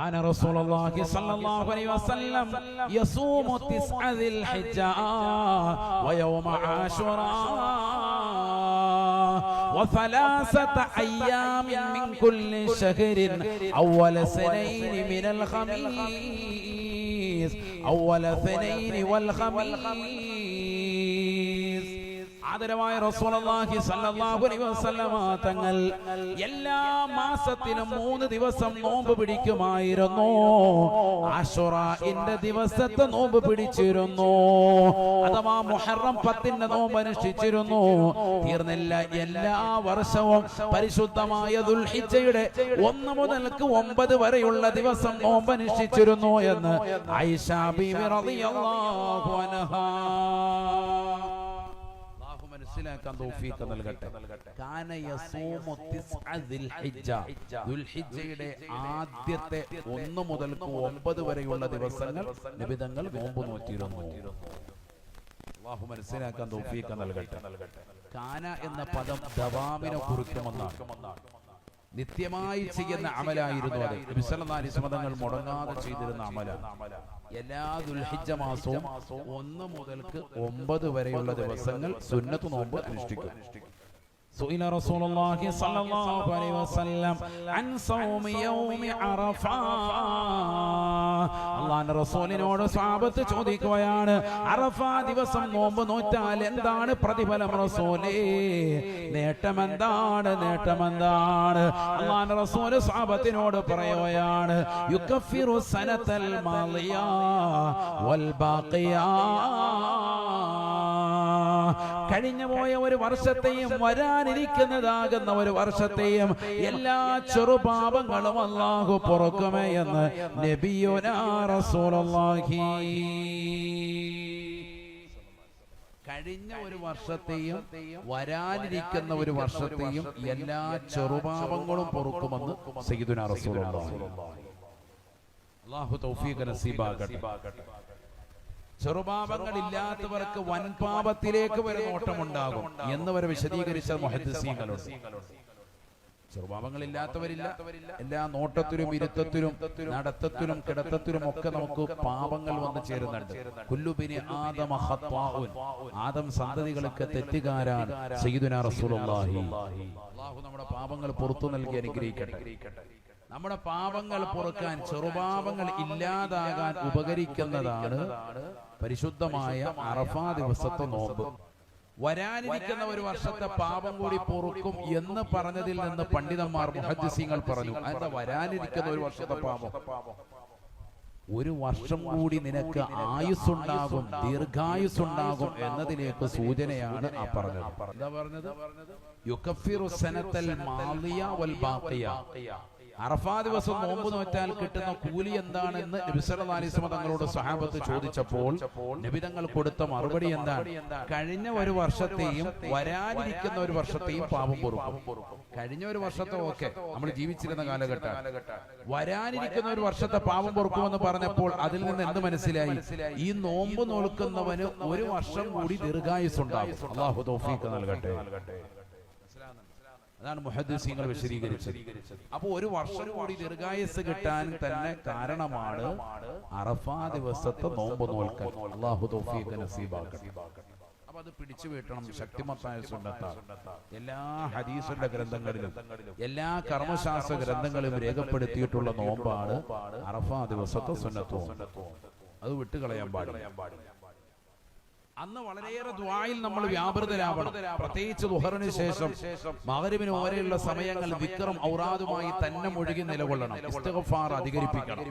كان رسول الله صلى الله عليه وسلم يصوم تسع ذي الحجة ويوم عاشوراء وثلاثة أيام من كل شهر أول سنين من الخميس أول اثنين والخميس. ആദരവായ റസൂലുള്ളാഹി സ്വല്ലല്ലാഹു അലൈഹി വസല്ലമ തങ്ങൾ എല്ലാ മാസത്തിലും മൂന്ന് ദിവസം നോമ്പ് പിടിക്കുമായിരുന്നു. ആശുറഇന്റെ ദിവസത്തെ നോമ്പ് പിടിച്ചിരുന്നു. അഥവാ മുഹറം പത്തിന്റെ നോമ്പ് അനുഷ്ഠിച്ചിരുന്നു. തീർന്നില്ല എല്ലാ വർഷവും പരിശുദ്ധമായ ദുൽഹിജ്ജയുടെ ഒന്ന് മുതൽക്ക് ഒമ്പത് വരെയുള്ള ദിവസം നോമ്പ് അനുഷ്ഠിച്ചിരുന്നു എന്ന് ആയിഷ ബീവി റളിയല്ലാഹു അൻഹാ. മനസ്സിലാക്കാൻ തൗഫീഖ് നൽകട്ടെ. കാന യസൂമു ദുൽഹിജ്ജയുടെ ആദ്യത്തെ ഒന്ന് മുതൽ ഒമ്പത് വരെയുള്ള ദിവസങ്ങൾ നിബിതങ്ങൾ നോമ്പ് നോറ്റിയിരുന്നു. അള്ളാഹു മനസ്സിലാക്കാൻ തൗഫീഖ് നൽകട്ടെ. കാന എന്ന പദം ദവാമിനെ കുറിക്കുമെന്നാണ്. നിത്യമായി ചെയ്യുന്ന അമലായിരുന്നു അത്. വസല്ലം മുടങ്ങാതെ ചെയ്തിരുന്ന അമല. എല്ലാ ദുൽഹിജ മാസവും ഒന്ന് മുതൽക്ക് ഒമ്പത് വരെയുള്ള ദിവസങ്ങൾ സുന്നത്ത് നോമ്പ് അനുഷ്ഠിക്കും. سئل رسول الله صلى الله عليه وسلم عن صوم يوم عرفة അള്ളാന്റെ റസൂലിനോട് സ്വാപത്ത് ചോദിക്കുകയാണ് അറഫ ദിവസം നോമ്പ് നോറ്റാൽ എന്താണ് പ്രതിഫലം റസൂലേ നേട്ടമെന്താണ് നേട്ടമെന്താണ് അള്ളാന്റെ റസൂല് സ്വാപത്തിനോട് പറയുകയാണ് യുക്കഫിറു സനത്തൽ മാളിയ വൽ ബാക്കിയാ കഴിഞ്ഞു പോയ ഒരു വർഷത്തെയും വരാനിരിക്കുന്നതാകുന്ന ഒരു വർഷത്തെയും എല്ലാ ചെറുപാപങ്ങളും അള്ളാഹു പുറക്കുമേ എന്ന് റസൂലുള്ളാഹി. കഴിഞ്ഞ ഒരു വർഷത്തെയും വരാനിരിക്കുന്ന ഒരു വർഷത്തെയും എല്ലാ ചെറുപാപങ്ങളും പൊറുക്കുമെന്ന് സയ്യിദുനാ റസൂലുള്ളാഹി. അള്ളാഹു തൗഫീഖ് നസീബാകട്ടെ. ചെറുപാപങ്ങൾ ഇല്ലാത്തവർക്ക് വൻപാപത്തിലേക്ക് വരെ നോട്ടമുണ്ടാകും എന്ന് വരെ വിശദീകരിച്ച മുഹദ്ദീങ്ങളുണ്ട് ചെറുപാപങ്ങൾ ഇല്ലാത്തവരില്ല എല്ലാ നോട്ടത്തിലും ഇരുത്തത്തിലും നടത്തത്തിലും കിടത്തത്തിലും ഒക്കെ നമുക്ക് പാപങ്ങൾ വന്നു ചേരുന്നുണ്ട്. കുല്ലുബിനി ഖത്വാഉൻ ആദം സന്തതികൾക്ക് തെറ്റുകാരാണ് സയ്യിദുനാ റസൂലുള്ളാഹി. നമ്മുടെ പാപങ്ങൾ പുറത്തു നൽകി അനുഗ്രഹിക്കട്ടെ. നമ്മുടെ പാപങ്ങൾ പൊറുക്കാൻ ചെറുപാപങ്ങൾ ഇല്ലാതാകാൻ ഉപകരിക്കുന്നതാണ് പരിശുദ്ധമായ അറഫാ ദിവസത്തെ നോമ്പ്. വരാനിരിക്കുന്ന ഒരു വർഷത്തെ പാപം കൂടി പൊറുക്കും എന്ന് പറഞ്ഞതിൽ നിന്ന് പണ്ഡിതന്മാർ മുഹദ്സിങ്ങൾ പറഞ്ഞു. അതെന്താ വരാനിരിക്കുന്ന ഒരു വർഷത്തെ പാപം? ഒരു വർഷം കൂടി നിനക്ക് ആയുസ്സുണ്ടാകും ദീർഘായുസ്സുണ്ടാകും എന്നതിലേക്ക് സൂചനയാണ് ആ പറഞ്ഞത്. എന്താ പറഞ്ഞത്? അറഫാ ദിവസം നോമ്പ് നോറ്റാൽ കിട്ടുന്ന കൂലി എന്താണെന്ന് നബിസലിസ്മ തങ്ങളോട് സഹാബത്ത് ചോദിച്ചപ്പോൾ നബിതങ്ങൾ കൊടുത്ത മറുപടി എന്താണ്? കഴിഞ്ഞ ഒരു വർഷത്തെയും വരാനിരിക്കുന്ന ഒരു വർഷത്തെയും പാപം പൊറുക്കും. കഴിഞ്ഞ ഒരു വർഷത്തെ ഓക്കെ നമ്മൾ ജീവിച്ചിരുന്ന കാലഘട്ടം. വരാനിരിക്കുന്ന ഒരു വർഷത്തെ പാപം പൊറുക്കുമെന്ന് പറഞ്ഞപ്പോൾ അതിൽ നിന്ന് എന്ത് മനസ്സിലായി? ഈ നോമ്പ് നോൽക്കുന്നവന് ഒരു വർഷം കൂടി ദീർഘായുസ് ഉണ്ടാകും അള്ളാഹു തൗഫീഖ് നൽകട്ടെ. അതാണ് മുഹദ്ദീസിങ്ങൾ വിശദീകരിച്ചത്. അപ്പോൾ ഒരു വർഷം കൂടി ദീർഘായുസ് കിട്ടാൻ തന്നെ കാരണമാണ് അറഫാ ദിവസത്തെ നോമ്പ് നോൽക്കൽ. അള്ളാഹു തൗഫീഖ് നസീബാക്കട്ടെ. അപ്പൊ അത് പിടിച്ചു വീട്ടണം. ശക്തിമത്തായ എല്ലാ ഹദീസിന്റെ ഗ്രന്ഥങ്ങളിലും എല്ലാ കർമ്മശാസ്ത്ര ഗ്രന്ഥങ്ങളിലും രേഖപ്പെടുത്തിയിട്ടുള്ള നോമ്പാണ് അറഫാ ദിവസത്തെ സുന്നത്തോ. അത് വിട്ടുകളയാൻ പാടില്ല. അന്ന് വളരെയേറെ ദ്വായിൽ നമ്മൾ വ്യാപൃതരാവണം. പ്രത്യേകിച്ച് ദുഹറിന് ശേഷം മകരവിന് വരെയുള്ള സമയങ്ങൾ വിക്രം ഔറാദുമായി തന്നെ മുഴുകി നിലകൊള്ളണം. ഇസ്തിഗ്ഫാർ അധികരിപ്പിക്കണം.